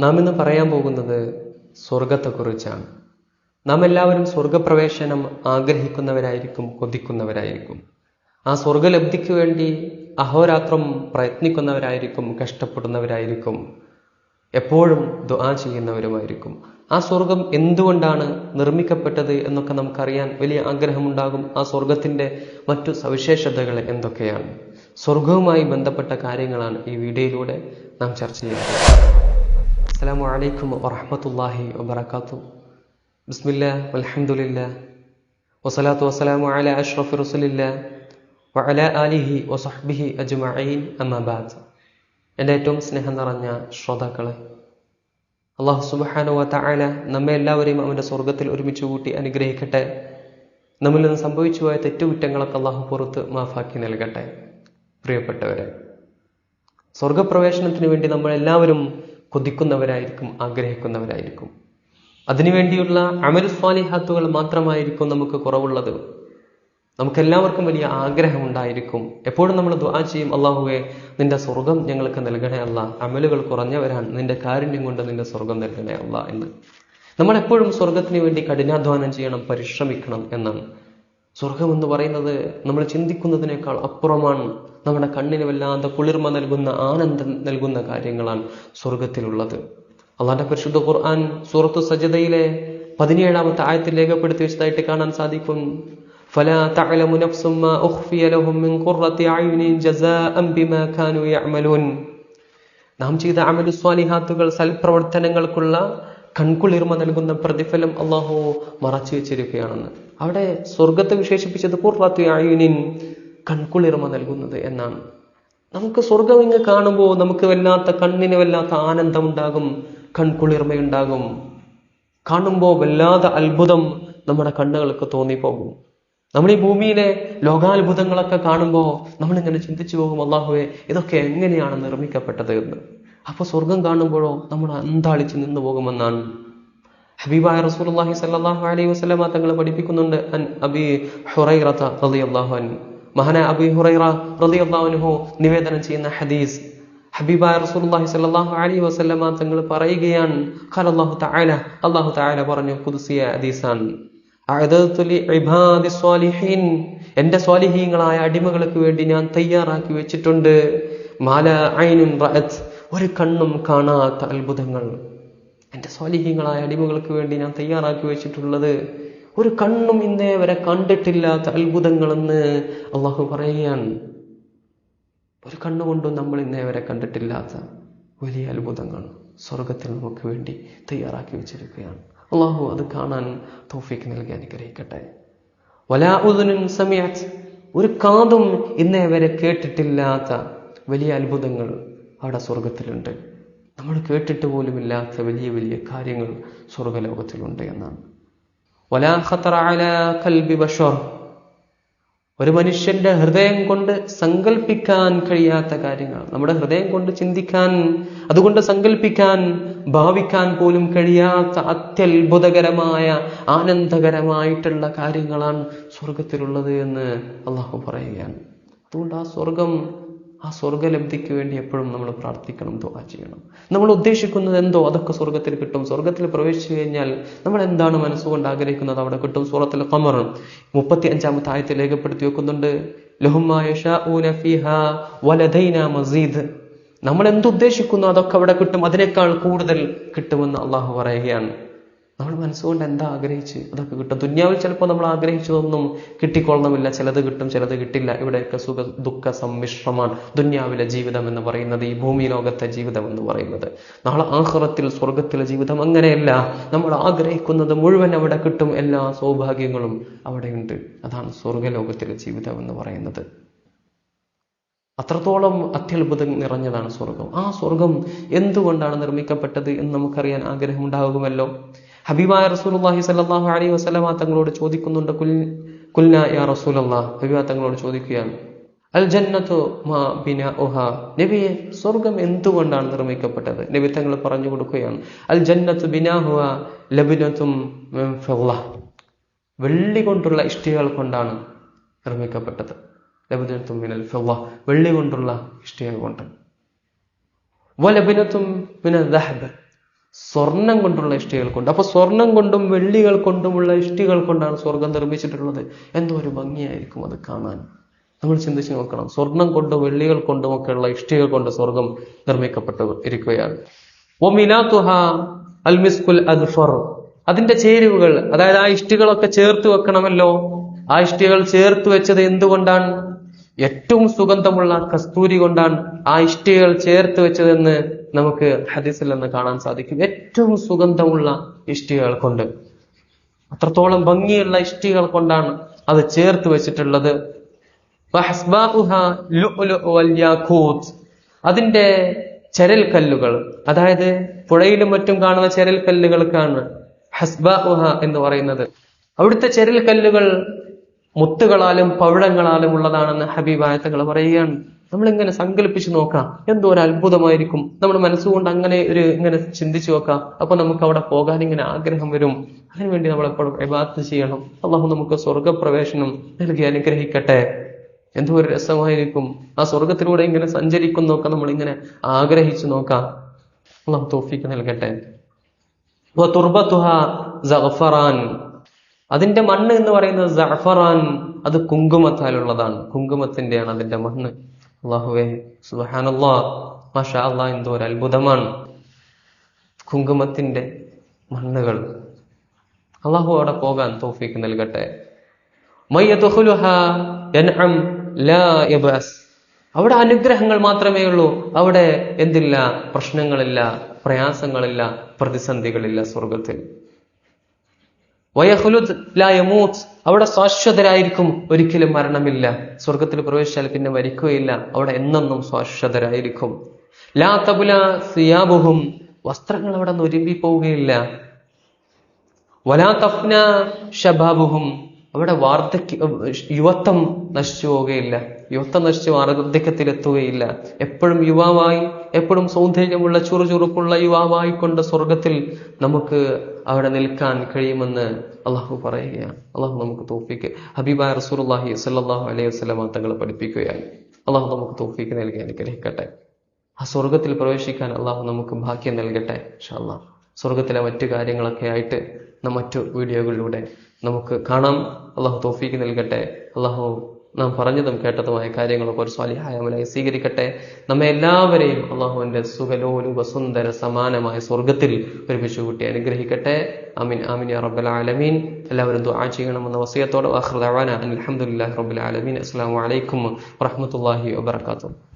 നാം ഇന്ന് പറയാൻ പോകുന്നത് സ്വർഗത്തെക്കുറിച്ചാണ് നാം എല്ലാവരും സ്വർഗപ്രവേശനം ആഗ്രഹിക്കുന്നവരായിരിക്കും കൊതിക്കുന്നവരായിരിക്കും. ആ സ്വർഗലബ്ധിക്ക് വേണ്ടി അഹോരാത്രം പ്രയത്നിക്കുന്നവരായിരിക്കും കഷ്ടപ്പെടുന്നവരായിരിക്കും എപ്പോഴും ദുആ ചെയ്യുന്നവരുമായിരിക്കും. ആ സ്വർഗം എന്തുകൊണ്ടാണ് നിർമ്മിക്കപ്പെട്ടത് എന്നൊക്കെ നമുക്കറിയാൻ വലിയ ആഗ്രഹമുണ്ടാകും. ആ സ്വർഗത്തിന്റെ മറ്റു സവിശേഷതകൾ എന്തൊക്കെയാണ്? സ്വർഗവുമായി ബന്ധപ്പെട്ട കാര്യങ്ങളാണ് ഈ വീഡിയോയിലൂടെ നാം ചർച്ച ചെയ്യുന്നത്. അസ്സലാമു അലൈക്കും വറഹ്മത്തുള്ളാഹി വാത്തു ബിസ്മില്ല വൽഹംദുലില്ലാ. വസ്സലാത്തു വസ്സലാമു അലാ അഷ്റഫ് റസുലില്ല. വഅലാ ആലിഹി വസഹ്ബിഹി അജ്മഈൻ. അമ്മബാദ് എന്റെ ഏറ്റവും സ്നേഹം നിറഞ്ഞ ശ്രോതാക്കളെ അള്ളാഹു സുബാന വതആല നമ്മെ എല്ലാവരെയും അവന്റെ സ്വർഗത്തിൽ ഒരുമിച്ച് കൂട്ടി അനുഗ്രഹിക്കട്ടെ. നമ്മിൽ നിന്ന് സംഭവിച്ചു പോയ തെറ്റുകുറ്റങ്ങളൊക്കെ അള്ളാഹു പുറത്ത് മാഫാക്കി നൽകട്ടെ. പ്രിയപ്പെട്ടവരെ സ്വർഗപ്രവേശനത്തിന് വേണ്ടി നമ്മൾ എല്ലാവരും കൊതിക്കുന്നവരായിരിക്കും ആഗ്രഹിക്കുന്നവരായിരിക്കും. അതിനുവേണ്ടിയുള്ള അമൽ സ്വാലിഹാത്തുകൾ മാത്രമായിരിക്കും നമുക്ക് കുറവുള്ളത്. നമുക്കെല്ലാവർക്കും വലിയ ആഗ്രഹമുണ്ടായിരിക്കും. എപ്പോഴും നമ്മൾ ദുആ ചെയ്യും അള്ളാഹുവെ നിന്റെ സ്വർഗം ഞങ്ങൾക്ക് നൽകണേ അല്ല. അമലുകൾ കുറഞ്ഞവരാണ്. നിന്റെ കാരുണ്യം കൊണ്ട് നിന്റെ സ്വർഗം നൽകണേ അല്ല എന്ന്. നമ്മൾ എപ്പോഴും സ്വർഗത്തിന് വേണ്ടി കഠിനാധ്വാനം ചെയ്യണം പരിശ്രമിക്കണം എന്നാണ്. സ്വർഗം എന്ന് പറയുന്നത് നമ്മൾ ചിന്തിക്കുന്നതിനേക്കാൾ അപ്പുറമാണ് നമ്മുടെ കണ്ണിന് വല്ലാതെ കുളിർമ നൽകുന്ന ആനന്ദം നൽകുന്ന കാര്യങ്ങളാണ് സ്വർഗത്തിലുള്ളത് അള്ളാന്റെ പരിശുദ്ധ ഖുർആൻ സൂറത്തു സജദയിലെ പതിനേഴാമത്തെ ആയത്തിൽ രേഖപ്പെടുത്തി വെച്ചതായിട്ട് കാണാൻ സാധിക്കും فلا تعلم نفس ما أخفي لهم من قرة أعين جزاء بما كانوا يعملون നാം ചെയ്ത അമലു സ്വാലിഹാത്തുകൾ സൽപ്രവർത്തനങ്ങൾക്കുള്ള കൺകുളിർമ നൽകുന്ന പ്രതിഫലം അള്ളാഹു മറച്ചു വെച്ചിരിക്കുകയാണെന്ന് അവിടെ സ്വർഗത്തെ വിശേഷിപ്പിച്ചത് പൂർവത്വ ആയുനിൻ കൺകുളിർമ നൽകുന്നത് എന്നാണ്. നമുക്ക് സ്വർഗം ഇങ്ങ് കാണുമ്പോൾ നമുക്ക് വല്ലാത്ത കണ്ണിന് വല്ലാത്ത ആനന്ദം ഉണ്ടാകും കൺകുളിർമയുണ്ടാകും. കാണുമ്പോൾ വല്ലാത്ത അത്ഭുതം നമ്മുടെ കണ്ണുകൾക്ക് തോന്നിപ്പോകും. നമ്മൾ ഈ ഭൂമിയിലെ ലോകാത്ഭുതങ്ങളൊക്കെ കാണുമ്പോൾ നമ്മളിങ്ങനെ ചിന്തിച്ചു പോകും അള്ളാഹുവെ ഇതൊക്കെ എങ്ങനെയാണ് നിർമ്മിക്കപ്പെട്ടത് എന്ന്? അപ്പൊ സ്വർഗം കാണുമ്പോഴോ നമ്മൾ അന്താളിച്ച് നിന്നു പോകുമെന്നാണ് ഹബീബായ റസൂലുള്ളാഹി സ്വല്ലല്ലാഹു അലൈഹി വസല്ലമ തങ്ങൾ പഠിപ്പിക്കുന്നുണ്ട്. അൻ അബി ഹുറൈറത റളിയല്ലാഹു അൻഹു. മഹാന അബി ഹുറൈറ റളിയല്ലാഹു അൻഹു നിവേദനം ചെയ്യുന്ന ഹദീസ് ഹബീബായ റസൂലുള്ളാഹി സ്വല്ലല്ലാഹു അലൈഹി വസല്ലമ തങ്ങൾ പറയുകയാണ്. ഖാല അല്ലാഹു തആല. അല്ലാഹു തആല പറഞ്ഞു ഖുദ്സിയ ഹദീസാണ് എന്റെ സ്വാലിഹീങ്ങളായ അടിമകൾക്ക് വേണ്ടി ഞാൻ തയ്യാറാക്കി വെച്ചിട്ടുണ്ട്. മാല ഒരു കണ്ണും കാണാത്ത അത്ഭുതങ്ങൾ. എന്റെ സ്വാലിഹ്യങ്ങളായ അടിമകൾക്ക് വേണ്ടി ഞാൻ തയ്യാറാക്കി വെച്ചിട്ടുള്ളത് ഒരു കണ്ണും ഇന്നേ വരെ കണ്ടിട്ടില്ലാത്ത അത്ഭുതങ്ങളെന്ന് അള്ളാഹു പറയുകയാണ്. ഒരു കണ്ണുകൊണ്ടും നമ്മൾ ഇന്നേ വരെ കണ്ടിട്ടില്ലാത്ത വലിയ അത്ഭുതങ്ങൾ സ്വർഗത്തിൽ നമുക്ക് വേണ്ടി തയ്യാറാക്കി വെച്ചിരിക്കുകയാണ്. അള്ളാഹു അത് കാണാൻ തോഫിക്ക് നൽകി അനുഗ്രഹിക്കട്ടെ. വലാഉദനും സമയാച്ച് ഒരു കാതും ഇന്നേ വരെ കേട്ടിട്ടില്ലാത്ത വലിയ അത്ഭുതങ്ങൾ അവിടെ സ്വർഗത്തിലുണ്ട്. നമ്മൾ കേട്ടിട്ട് പോലുമില്ലാത്ത വലിയ വലിയ കാര്യങ്ങൾ സ്വർഗലോകത്തിലുണ്ട് എന്നാണ്. ഒരു മനുഷ്യന്റെ ഹൃദയം കൊണ്ട് സങ്കൽപ്പിക്കാൻ കഴിയാത്ത കാര്യങ്ങൾ. നമ്മുടെ ഹൃദയം കൊണ്ട് ചിന്തിക്കാൻ അതുകൊണ്ട് സങ്കൽപ്പിക്കാൻ ഭാവിക്കാൻ പോലും കഴിയാത്ത അത്യത്ഭുതകരമായ ആനന്ദകരമായിട്ടുള്ള കാര്യങ്ങളാണ് സ്വർഗത്തിലുള്ളത് എന്ന് അള്ളാഹു പറയുകയാണ്. അതുകൊണ്ട് ആ സ്വർഗം ആ സ്വർഗലബ്ധിക്ക് വേണ്ടി എപ്പോഴും നമ്മൾ പ്രാർത്ഥിക്കണം ദുആ ചെയ്യണം. നമ്മൾ ഉദ്ദേശിക്കുന്നത് എന്തോ അതൊക്കെ സ്വർഗത്തിൽ കിട്ടും. സ്വർഗത്തിൽ പ്രവേശിച്ചു കഴിഞ്ഞാൽ നമ്മൾ എന്താണ് മനസ്സുകൊണ്ട് ആഗ്രഹിക്കുന്നത്? അവിടെ കിട്ടും സൂറത്തിൽ ഖമർ. മുപ്പത്തി അഞ്ചാമത്തെ ആയത്തിൽ രേഖപ്പെടുത്തി വെക്കുന്നുണ്ട്. മസീദ്. നമ്മൾ എന്തുദ്ദേശിക്കുന്നു? അതൊക്കെ അവിടെ കിട്ടും. അതിനേക്കാൾ കൂടുതൽ കിട്ടുമെന്ന് അള്ളാഹു പറയുകയാണ്. നമ്മൾ മനസ്സുകൊണ്ട് എന്താ ആഗ്രഹിച്ച് അതൊക്കെ കിട്ടും. ദുന്യാവിൽ ചിലപ്പോൾ നമ്മൾ ആഗ്രഹിച്ചതൊന്നും കിട്ടിക്കൊള്ളണമില്ല. ചിലത് കിട്ടും ചിലത് കിട്ടില്ല. ഇവിടെയൊക്കെ സുഖ ദുഃഖ സമ്മിശ്രമാണ് ദുന്യാവിലെ ജീവിതം എന്ന് പറയുന്നത് ഈ ഭൂമി ലോകത്തെ ജീവിതം എന്ന് പറയുന്നത്. നാളെ ആഹ്റത്തിൽ സ്വർഗത്തിലെ ജീവിതം അങ്ങനെയല്ല. നമ്മൾ ആഗ്രഹിക്കുന്നത് മുഴുവൻ അവിടെ കിട്ടും. എല്ലാ സൗഭാഗ്യങ്ങളും അവിടെയുണ്ട്. അതാണ് സ്വർഗലോകത്തിലെ ജീവിതം എന്ന് പറയുന്നത്. അത്രത്തോളം അത്യത്ഭുതം നിറഞ്ഞതാണ് സ്വർഗം ആ സ്വർഗം എന്തുകൊണ്ടാണ് നിർമ്മിക്കപ്പെട്ടത് എന്ന് നമുക്കറിയാൻ ആഗ്രഹമുണ്ടാകുമല്ലോ. ഹബീബായ റസൂലുള്ളാഹി സല്ലാഹു അലൈഹി വസ്ലമ തങ്ങളോട് ചോദിക്കുന്നുണ്ട് കുൽ യാ റസൂലല്ലാഹ്? ഹബീബ തങ്ങളോട് ചോദിക്കുകയാണ് അൽ ജന്നത്തു മാ ബിനാഉഹ നബിയെ സ്വർഗം എന്തുകൊണ്ടാണ് നിർമ്മിക്കപ്പെട്ടത്? നബി തങ്ങൾ പറഞ്ഞു കൊടുക്കുകയാണ് അൽ ജന്നത്തു ബിനാഹുവ ലബിനത്തും വെള്ളി കൊണ്ടുള്ള ഇഷ്ടികൾ കൊണ്ടാണ് നിർമ്മിക്കപ്പെട്ടത് ലബിനത്തും മിനൽ ഫെവ വെള്ളി കൊണ്ടുള്ള ഇഷ്ടികൾ കൊണ്ട്. വലബിനത്തും മിനൽ ദഹബ്. സ്വർണം കൊണ്ടുള്ള ഇഷ്ടികൾ കൊണ്ട്. അപ്പൊ സ്വർണം കൊണ്ടും വെള്ളികൾ കൊണ്ടുമുള്ള ഇഷ്ടികൾ കൊണ്ടാണ് സ്വർഗം നിർമ്മിച്ചിട്ടുള്ളത്. എന്തോ ഒരു ഭംഗിയായിരിക്കും അത് കാണാൻ. നമ്മൾ ചിന്തിച്ച് നോക്കണം. സ്വർണം കൊണ്ടും വെള്ളികൾ കൊണ്ടും ഒക്കെയുള്ള ഇഷ്ടികൾ കൊണ്ട് സ്വർഗം നിർമ്മിക്കപ്പെട്ടു ഇരിക്കുകയാണ്. അൽ അൽമിസ്കുൽ അദ്ഫർ. അതിന്റെ ചേരുവകൾ അതായത് ആ ഇഷ്ടികളൊക്കെ ചേർത്ത് വെക്കണമല്ലോ. ആ ഇഷ്ടികൾ ചേർത്ത് വെച്ചത് എന്തുകൊണ്ടാണ്? ഏറ്റവും സുഗന്ധമുള്ള കസ്തൂരി കൊണ്ടാണ് ആ ഇഷ്ടികൾ ചേർത്ത് വെച്ചതെന്ന് നമുക്ക് ഹദീസിൽ നിന്ന് കാണാൻ സാധിക്കും. ഏറ്റവും സുഗന്ധമുള്ള ഇഷ്ടികൾ കൊണ്ട്. അത്രത്തോളം ഭംഗിയുള്ള ഇഷ്ടികൾ കൊണ്ടാണ് അത് ചേർത്ത് വെച്ചിട്ടുള്ളത്. അതിന്റെ ചരൽ കല്ലുകൾ അതായത് പുഴയിലും മറ്റും കാണുന്ന ചരൽ കല്ലുകൾക്കാണ് ഹസ്ബാഉഹ എന്ന് പറയുന്നത്. അവിടുത്തെ ചരൽ കല്ലുകൾ മുത്തുകളാലും പവിഴങ്ങളാലും ഉള്ളതാണെന്ന് ഹബീബായ തങ്ങൾ പറയുകയാണ്. നമ്മളിങ്ങനെ സങ്കല്പിച്ച് നോക്കാം. എന്തോ ഒരു അത്ഭുതമായിരിക്കും. നമ്മുടെ മനസ്സുകൊണ്ട് അങ്ങനെ ഒരു ഇങ്ങനെ ചിന്തിച്ചു നോക്കാം. അപ്പൊ നമുക്ക് അവിടെ പോകാൻ ഇങ്ങനെ ആഗ്രഹം വരും. അതിനുവേണ്ടി നമ്മൾ എപ്പോഴും ഇബാദത്ത് ചെയ്യണം. അള്ളാഹു നമുക്ക് സ്വർഗപ്രവേശനം നൽകി അനുഗ്രഹിക്കട്ടെ. എന്തോ ഒരു രസമായിരിക്കും. ആ സ്വർഗത്തിലൂടെ ഇങ്ങനെ സഞ്ചരിക്കുന്നൊക്കെ നമ്മൾ ഇങ്ങനെ ആഗ്രഹിച്ചു നോക്കാം. അള്ളാഹു തോഫിക്ക് നൽകട്ടെ. അതിന്റെ മണ്ണ് എന്ന് പറയുന്നത് ജഫറാൻ അത് കുങ്കുമത്താലുള്ളതാണ്. കുങ്കുമത്തിന്റെയാണ് അതിന്റെ മണ്ണ്. അള്ളാഹുവേ സുബഹാനല്ലാ മാഷാ അള്ളാഹ് എന്തോ ഒരു അത്ഭുതമാണ്. കുങ്കുമത്തിന്റെ മണ്ണുകൾ. അള്ളാഹു അവിടെ പോകാൻ തോഫിക്ക് നൽകട്ടെ. അവിടെ അനുഗ്രഹങ്ങൾ മാത്രമേ ഉള്ളൂ. അവിടെ എന്തില്ല? പ്രശ്നങ്ങളില്ല പ്രയാസങ്ങളില്ല പ്രതിസന്ധികളില്ല സ്വർഗത്തിൽ വയഹുലുദ് ലായമൂത്ത് അവിടെ ശാശ്വതരായിരിക്കും ഒരിക്കലും മരണമില്ല. സ്വർഗത്തിൽ പ്രവേശിച്ചാൽ പിന്നെ മരിക്കുകയില്ല. അവിടെ എന്നെന്നും ശാശ്വതരായിരിക്കും ലാ തബുല സിയാബുഹും വസ്ത്രങ്ങൾ അവിടെ നിന്ന് ഒരുമ്പി പോവുകയില്ല വലാ തഫ്ന ഷബാബുഹും അവിടെ വാർദ്ധക്യ യുവത്വം നശിച്ചു പോവുകയില്ല. യുവത്വം നശിച്ച് വാർദ്ധക്യത്തിൽ എത്തുകയില്ല എപ്പോഴും യുവാവായി എപ്പോഴും സൗന്ദര്യമുള്ള ചുറുചുറുക്കുള്ള യുവാവായി കൊണ്ട് സ്വർഗത്തിൽ നമുക്ക് അവിടെ നിൽക്കാൻ കഴിയുമെന്ന് അള്ളാഹു പറയുകയാണ്. അള്ളാഹു നമുക്ക് തോഫിക്ക്. ഹബീബായ റസൂർല്ലാഹി സല്ലാഹു അലൈഹി വസ്ലമ തങ്ങളെ പഠിപ്പിക്കുകയാണ്. അള്ളാഹു നമുക്ക് തോഫിക്ക് നൽകി അനുഗ്രഹിക്കട്ടെ. ആ സ്വർഗത്തിൽ പ്രവേശിക്കാൻ അള്ളാഹു നമുക്ക് ഭാഗ്യം നൽകട്ടെ ഇൻഷാല്ലാ സ്വർഗത്തിലെ മറ്റു കാര്യങ്ങളൊക്കെ ആയിട്ട് മറ്റു വീഡിയോകളിലൂടെ നമുക്ക് കാണാം. അള്ളാഹു തോഫീക്ക് നൽകട്ടെ. അള്ളാഹു നാം പറഞ്ഞതും കേട്ടതുമായ കാര്യങ്ങളൊക്കെ ഒരു സ്വാലിഹായമലായി സ്വീകരിക്കട്ടെ. നമ്മെ എല്ലാവരെയും അള്ളാഹുവിന്റെ സുഖലോലുപ സുന്ദര സമാനമായ സ്വർഗത്തിൽ ഒരുമിച്ച് കൂട്ടി അനുഗ്രഹിക്കട്ടെ. അമീൻ ആമിൻ യാ റബ്ബൽ ആലമീൻ. എല്ലാവരും ദുആ ചെയ്യണമെന്ന വസിയത്തോടെ അലഹമുല്ലാ റബ്ബുൽ ആലമീൻ. അസ്സാം വലൈക്കും വറഹ്മത്തുള്ളാഹി വബറകാതുഹു.